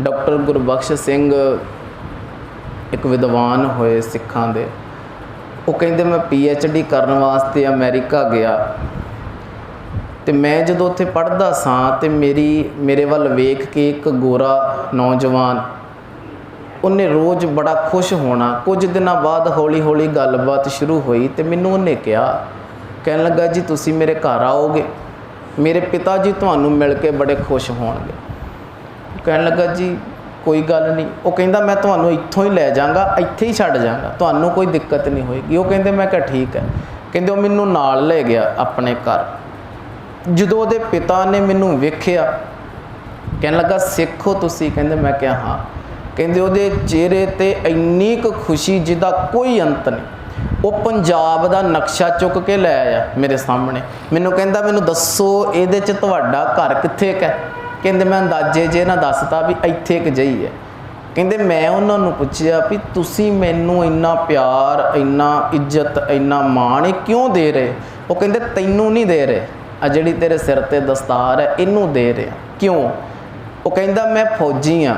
Doctor Gurbakhsh Singh ਇੱਕ ਵਿਦਵਾਨ ਹੋਏ ਸਿੱਖਾਂ ਦੇ। ਉਹ ਕਹਿੰਦੇ, ਮੈਂ ਡੀ ਕਰਨ ਵਾਸਤੇ ਅਮਰੀਕਾ ਗਿਆ ਤੇ ਮੈਂ ਜਦੋਂ ਉੱਥੇ ਪੜ੍ਹਦਾ ਸਾਂ ਤੇ ਮੇਰੀ, ਮੇਰੇ ਵੱਲ ਵੇਖ ਕੇ ਇੱਕ ਗੋਰਾ ਨੌਜਵਾਨ, ਉਹਨੇ ਰੋਜ਼ ਬੜਾ ਖੁਸ਼ ਹੋਣਾ। ਕੁਝ ਦਿਨਾਂ ਬਾਅਦ ਹੌਲੀ-ਹੌਲੀ ਗੱਲਬਾਤ ਸ਼ੁਰੂ ਹੋਈ ਤੇ ਮੈਨੂੰ ਉਹਨੇ ਕਿਹਾ, ਕਹਿਣ ਲੱਗਾ, ਜੀ, ਤੁਸੀਂ ਮੇਰੇ ਘਰ ਆਓਗੇ। ਮੇਰੇ ਪਿਤਾ ਜੀ ਤੁਹਾਨੂੰ ਮਿਲ ਕੇ ਬੜੇ ਖੁਸ਼ ਹੋਣਗੇ। ਕਹਿਣ ਲੱਗਾ, ਜੀ, ਕੋਈ ਗੱਲ ਨਹੀਂ। ਉਹ ਕਹਿੰਦਾ, ਮੈਂ ਤੁਹਾਨੂੰ ਇੱਥੋਂ ਹੀ ਲੈ ਜਾਵਾਂਗਾ, ਇੱਥੇ ਹੀ ਛੱਡ ਜਾਵਾਂਗਾ, ਤੁਹਾਨੂੰ ਕੋਈ ਦਿੱਕਤ ਨਹੀਂ ਹੋਏਗੀ। ਉਹ ਕਹਿੰਦੇ, ਮੈਂ ਕਿਹਾ, ਠੀਕ ਹੈ। ਕਹਿੰਦੇ, ਉਹ ਮੈਨੂੰ ਨਾਲ ਲੈ ਗਿਆ ਆਪਣੇ ਘਰ। ਜਦੋਂ ਉਹਦੇ ਪਿਤਾ ਨੇ ਮੈਨੂੰ ਵੇਖਿਆ, ਕਹਿਣ ਲੱਗਾ, ਸਿੱਖੋ ਤੁਸੀਂ। ਕਹਿੰਦੇ, ਮੈਂ ਕਿਹਾ, ਹਾਂ। ਕਹਿੰਦੇ, ਉਹਦੇ ਚਿਹਰੇ ਤੇ ਇੰਨੀ ਕੁ ਖੁਸ਼ੀ ਜਿਹਦਾ ਕੋਈ ਅੰਤ ਨਹੀਂ। ਉਹ ਪੰਜਾਬ ਦਾ ਨਕਸ਼ਾ ਚੁੱਕ ਕੇ ਲੈ ਆਇਆ ਮੇਰੇ ਸਾਹਮਣੇ। ਮੈਨੂੰ ਕਹਿੰਦਾ, ਮੈਨੂੰ ਦੱਸੋ, ਇਹਦੇ 'ਚ ਤੁਹਾਡਾ ਘਰ ਕਿੱਥੇ ਕੁ ਹੈ? ਕਹਿੰਦੇ ਮੈਂ ਅੰਦਾਜ਼ੇ ਜੇ ਨਾ ਦੱਸਤਾ ਵੀ ਇੱਥੇ ਇੱਕ ਜਈ ਹੈ। ਕਹਿੰਦੇ ਮੈਂ ਉਹਨਾਂ ਨੂੰ ਪੁੱਛਿਆ ਵੀ ਤੁਸੀਂ ਮੈਨੂੰ ਇੰਨਾ ਪਿਆਰ, ਇੰਨਾ ਇੱਜ਼ਤ, ਇੰਨਾ ਮਾਣ ਇਹ ਕਿਉਂ ਦੇ ਰਹੇ? ਉਹ ਕਹਿੰਦੇ ਤੈਨੂੰ ਨਹੀਂ ਦੇ ਰਹੇ। ਆ ਜਿਹੜੀ ਤੇਰੇ ਸਿਰ ਤੇ ਦਸਤਾਰ ਹੈ, ਇਹਨੂੰ ਦੇ ਰਹੇ। ਕਿਉਂ? ਉਹ ਕਹਿੰਦਾ ਮੈਂ ਫੌਜੀ ਆ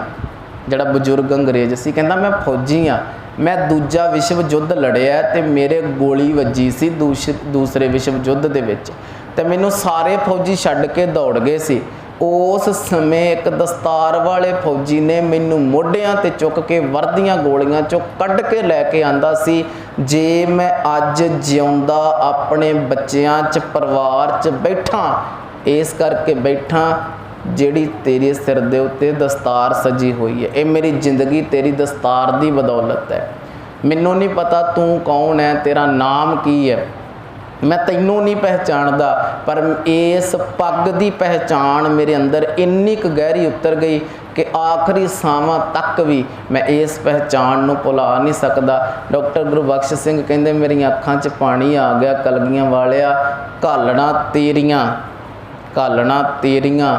ਜਿਹੜਾ ਬਜ਼ੁਰਗ ਅੰਗਰੇਜ਼ ਸੀ, ਕਹਿੰਦਾ ਮੈਂ ਫੌਜੀ ਆ ਮੈਂ ਦੂਜਾ ਵਿਸ਼ਵ ਯੁੱਧ ਲੜਿਆ ਤੇ ਮੇਰੇ ਗੋਲੀ ਵੱਜੀ ਸੀ ਦੂਸ਼- ਦੂਸਰੇ ਵਿਸ਼ਵ ਯੁੱਧ ਦੇ ਵਿੱਚ। ਤੇ ਮੈਨੂੰ ਸਾਰੇ ਫੌਜੀ ਛੱਡ ਕੇ ਦੌੜ ਗਏ ਸੀ। ਉਸ ਸਮੇਂ ਇੱਕ ਦਸਤਾਰ ਵਾਲੇ ਫੌਜੀ ਨੇ ਮੈਨੂੰ ਮੋਢਿਆਂ ਤੇ ਚੁੱਕ ਕੇ ਵਰਦੀਆਂ ਗੋਲੀਆਂ ਚੋਂ ਕੱਢ ਕੇ ਲੈ ਕੇ ਆਂਦਾ ਸੀ, ਜੇ ਮੈਂ ਅੱਜ ਜਿਉਂਦਾ ਆਪਣੇ ਬੱਚਿਆਂ 'ਚ, ਪਰਿਵਾਰ 'ਚ ਬੈਠਾ, ਇਸ ਕਰਕੇ ਬੈਠਾ ਜਿਹੜੀ ਤੇਰੇ ਸਿਰ ਦੇ ਉੱਤੇ ਦਸਤਾਰ ਸਜੀ ਹੋਈ ਹੈ। ਇਹ ਮੇਰੀ ਜ਼ਿੰਦਗੀ, ਤੇਰੀ ਦਸਤਾਰ ਦੀ ਬਦੌਲਤ ਹੈ। ਮੈਨੂੰ ਨਹੀਂ ਪਤਾ ਤੂੰ ਕੌਣ ਹੈ, ਤੇਰਾ ਨਾਮ ਕੀ ਹੈ। ਮੈਂ ਤੈਨੂੰ ਨਹੀਂ ਪਹਿਚਾਣਦਾ, ਪਰ ਇਸ ਪੱਗ ਦੀ ਪਹਿਚਾਣ ਮੇਰੇ ਅੰਦਰ ਇੰਨੀ ਕੁ ਗਹਿਰੀ ਉਤਰ ਗਈ ਕਿ ਆਖਰੀ ਸਾਹਾਂ ਤੱਕ ਵੀ ਮੈਂ ਇਸ ਪਹਿਚਾਣ ਨੂੰ ਭੁਲਾ ਨਹੀਂ ਸਕਦਾ। ਡਾਕਟਰ ਗੁਰਬਖਸ਼ ਸਿੰਘ ਕਹਿੰਦੇ, ਮੇਰੀਆਂ ਅੱਖਾਂ 'ਚ ਪਾਣੀ ਆ ਗਿਆ, ਕਲਗੀਆਂ ਵਾਲਿਆ, ਘਾਲਣਾ ਤੇਰੀਆਂ ਘਾਲਣਾ ਤੇਰੀਆਂ,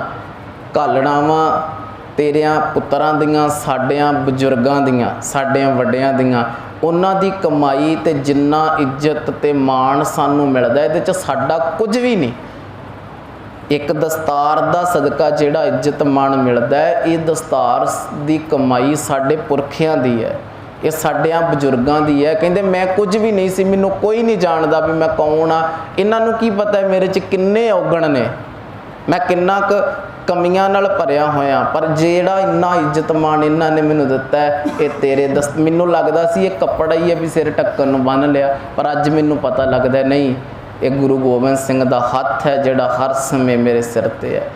ਘਾਲਣਾਵਾਂ ਤੇਰਿਆਂ ਪੁੱਤਰਾਂ ਦੀਆਂ, ਸਾਡਿਆਂ ਬਜ਼ੁਰਗਾਂ ਦੀਆਂ, ਸਾਡਿਆਂ ਵੱਡਿਆਂ ਦੀਆਂ, ਉਹਨਾਂ ਦੀ ਕਮਾਈ ਤੇ ਜਿੰਨਾ ਇੱਜ਼ਤ ਤੇ ਮਾਣ ਸਾਨੂੰ ਮਿਲਦਾ, ਇਹਦੇ ਚ ਸਾਡਾ ਕੁਝ ਵੀ ਨਹੀਂ। ਇੱਕ ਦਸਤਾਰ ਦਾ ਸਦਕਾ ਜਿਹੜਾ ਇੱਜ਼ਤ ਮਾਣ ਮਿਲਦਾ ਹੈ, ਇਹ ਦਸਤਾਰ ਦੀ ਕਮਾਈ ਸਾਡੇ ਪੁਰਖਿਆਂ ਦੀ ਹੈ, ਇਹ ਸਾਡਿਆਂ ਬਜ਼ੁਰਗਾਂ ਦੀ ਹੈ। ਕਹਿੰਦੇ, ਮੈਂ ਕੁਝ ਵੀ ਨਹੀਂ ਸੀ, ਮੈਨੂੰ ਕੋਈ ਨਹੀਂ ਜਾਣਦਾ ਵੀ ਮੈਂ ਕੌਣ ਆ। ਇਹਨਾਂ ਨੂੰ ਕੀ ਪਤਾ ਹੈ ਮੇਰੇ 'ਚ ਕਿੰਨੇ ਔਗਣ ਨੇ? ਮੈਂ ਕਿੰਨਾ ਕੁ ਕਮੀਆਂ ਨਾਲ ਭਰਿਆ ਹੋਇਆ। ਪਰ ਜਿਹੜਾ ਇੰਨਾ ਇੱਜ਼ਤ ਮਾਣ ਇਹਨਾਂ ਨੇ ਮੈਨੂੰ ਦਿੱਤਾ ਇਹ ਤੇਰੇ ਦਸ, ਮੈਨੂੰ ਲੱਗਦਾ ਸੀ ਇਹ ਕੱਪੜਾ ਹੀ ਹੈ ਵੀ ਸਿਰ ਢੱਕਣ ਨੂੰ ਬੰਨ ਲਿਆ। ਪਰ ਅੱਜ ਮੈਨੂੰ ਪਤਾ ਲੱਗਦਾ ਨਹੀਂ, ਇਹ ਗੁਰੂ ਗੋਬਿੰਦ ਸਿੰਘ ਦਾ ਹੱਥ ਹੈ ਜਿਹੜਾ ਹਰ ਸਮੇਂ ਮੇਰੇ ਸਿਰ ਤੇ ਹੈ।